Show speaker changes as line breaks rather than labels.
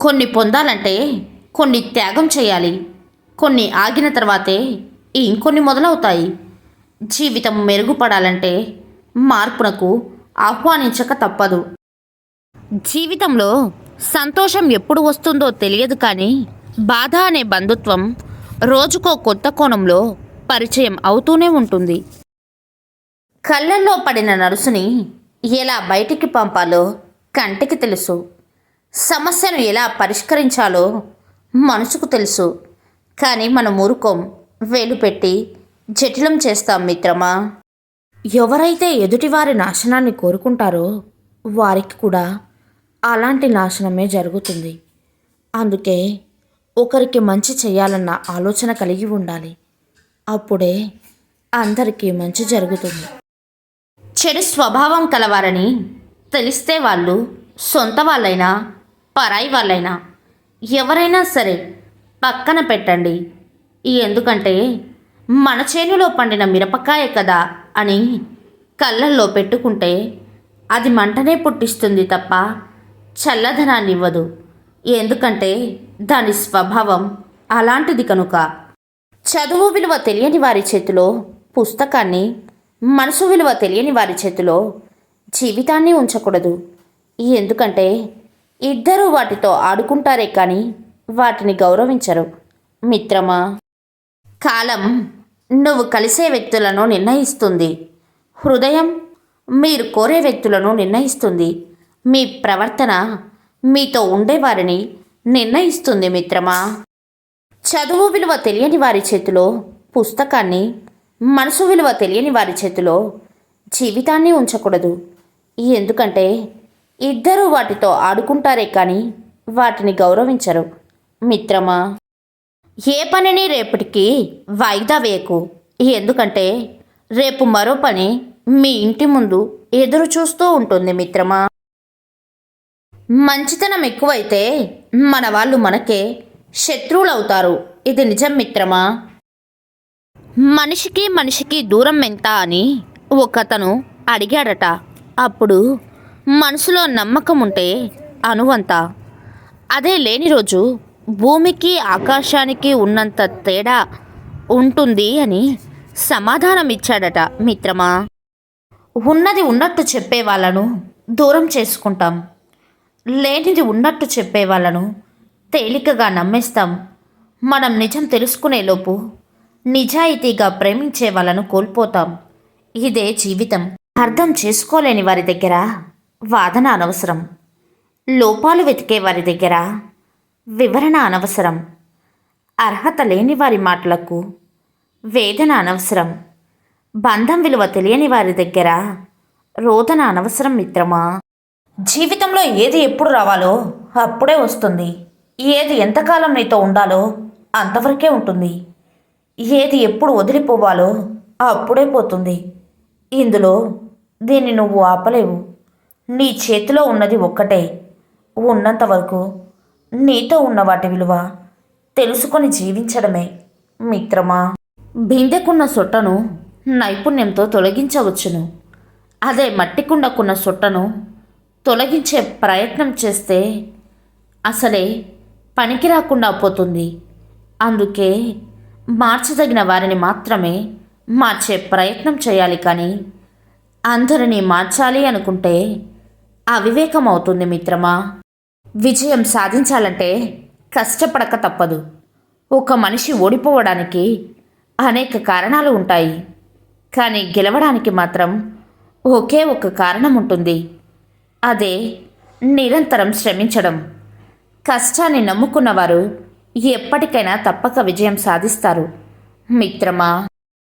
కొన్ని పొందాలంటే కొన్ని త్యాగం చేయాలి. కొన్ని ఆగిన తర్వాతే ఇంకొన్ని మొదలవుతాయి. జీవితం మెరుగుపడాలంటే మార్పునకు ఆహ్వానించక తప్పదు. జీవితంలో సంతోషం ఎప్పుడు వస్తుందో తెలియదు కానీ బాధ అనే బంధుత్వం రోజుకో కొత్త కోణంలో పరిచయం అవుతూనే ఉంటుంది. కళ్ళల్లో పడిన నరుసుని ఎలా బయటికి పంపాలో కంటికి తెలుసు. సమస్యను ఎలా పరిష్కరించాలో మనసుకు తెలుసు. కానీ మనం ఊరుకోం. వేలు పెట్టి జటిలం చేస్తాం మిత్రమా? ఎవరైతే ఎదుటివారి నాశనాన్ని కోరుకుంటారో వారికి కూడా అలాంటి నాశనమే జరుగుతుంది. అందుకే ఒకరికి మంచి చేయాలన్న ఆలోచన కలిగి ఉండాలి. అప్పుడే అందరికీ మంచి జరుగుతుంది. చెడు స్వభావం కలవారని తెలిస్తే వాళ్ళు సొంత వాళ్ళైనా పరాయి వాళ్ళైనా. ఎవరైనా సరే పక్కన పెట్టండి. ఎందుకంటే మన చేనులో పండిన మిరపకాయ కదా అని కళ్ళల్లో పెట్టుకుంటే అది మంటనే పుట్టిస్తుంది తప్ప చల్లదనాన్ని ఇవ్వదు. ఎందుకంటే దాని స్వభావం అలాంటిది కనుక. చదువు విలువ తెలియని వారి చేతిలో పుస్తకాన్ని మనసు విలువ తెలియని వారి చేతిలో జీవితాన్ని ఉంచకూడదు. ఎందుకంటే ఇద్దరూ వాటితో ఆడుకుంటారే కానీ వాటిని గౌరవించరు. మిత్రమా? కాలం నువ్వు కలిసే వ్యక్తులను నిర్ణయిస్తుంది. హృదయం మీరు కోరే వ్యక్తులను నిర్ణయిస్తుంది. మీ ప్రవర్తన మీతో ఉండేవారిని నిర్ణయిస్తుంది మిత్రమా? చదువు విలువ తెలియని వారి చేతిలో పుస్తకాన్ని మనసు విలువ తెలియని వారి చేతిలో జీవితాన్ని ఉంచకూడదు. ఎందుకంటే ఇద్దరూ వాటితో ఆడుకుంటారే కానీ వాటిని గౌరవించరు. మిత్రమా ఏ పనిని రేపటికి వాయిదా వేయకు. ఎందుకంటే రేపు మరో పని మీ ఇంటి ముందు ఎదురు చూస్తూ ఉంటుంది మిత్రమా. మంచితనం ఎక్కువైతే మన వాళ్ళు మనకే శత్రువులవుతారు. ఇది నిజం మిత్రమా. మనిషికి మనిషికి దూరం ఎంత అని ఒకతను అడిగాడట. అప్పుడు మనసులో నమ్మకం ఉంటే అనువంత. అదే లేని రోజు భూమికి ఆకాశానికి ఉన్నంత తేడా ఉంటుంది అని సమాధానం ఇచ్చాడట మిత్రమా. ఉన్నది ఉన్నట్టు చెప్పే వాళ్ళను దూరం చేసుకుంటాం. లేనిది ఉన్నట్టు చెప్పే వాళ్ళను తేలికగా నమ్మేస్తాం. మనం నిజం తెలుసుకునేలోపు నిజాయితీగా ప్రేమించే వాళ్ళను కోల్పోతాం. ఇదే జీవితం. అర్థం చేసుకోలేని వారి దగ్గర వాదన అనవసరం. లోపాలు వెతికే వారి దగ్గర వివరణ అనవసరం. అర్హత లేని వారి మాటలకు వేదన అనవసరం. బంధం విలువ తెలియని వారి దగ్గర రోదన అనవసరం మిత్రమా? జీవితంలో ఏది ఎప్పుడు రావాలో అప్పుడే వస్తుంది. ఏది ఎంతకాలం నీతో ఉండాలో అంతవరకే ఉంటుంది. ఏది ఎప్పుడు వదిలిపోవాలో అప్పుడే పోతుంది. ఇందులో దీన్ని నువ్వు ఆపలేవు. నీ చేతిలో ఉన్నది ఒక్కటే. ఉన్నంత వరకు నీతో ఉన్న వాటి విలువ తెలుసుకొని జీవించడమే. మిత్రమా బిందెకున్న సొట్టను నైపుణ్యంతో తొలగించవచ్చును. అదే మట్టికుండకున్న సొట్టను తొలగించే ప్రయత్నం చేస్తే అసలే పనికి రాకుండా పోతుంది. అందుకే మార్చదగిన వారిని మాత్రమే మార్చే ప్రయత్నం చేయాలి కానీ అందరినీ మార్చాలి అనుకుంటే అవివేకం అవుతుంది మిత్రమా? విజయం సాధించాలంటే కష్టపడక తప్పదు. ఒక మనిషి ఓడిపోవడానికి అనేక కారణాలు ఉంటాయి. కానీ గెలవడానికి మాత్రం ఒకే ఒక కారణం ఉంటుంది. అదే నిరంతరం శ్రమించడం. కష్టాన్ని నమ్ముకున్నవారు ఎప్పటికైనా తప్పక విజయం సాధిస్తారు. మిత్రమా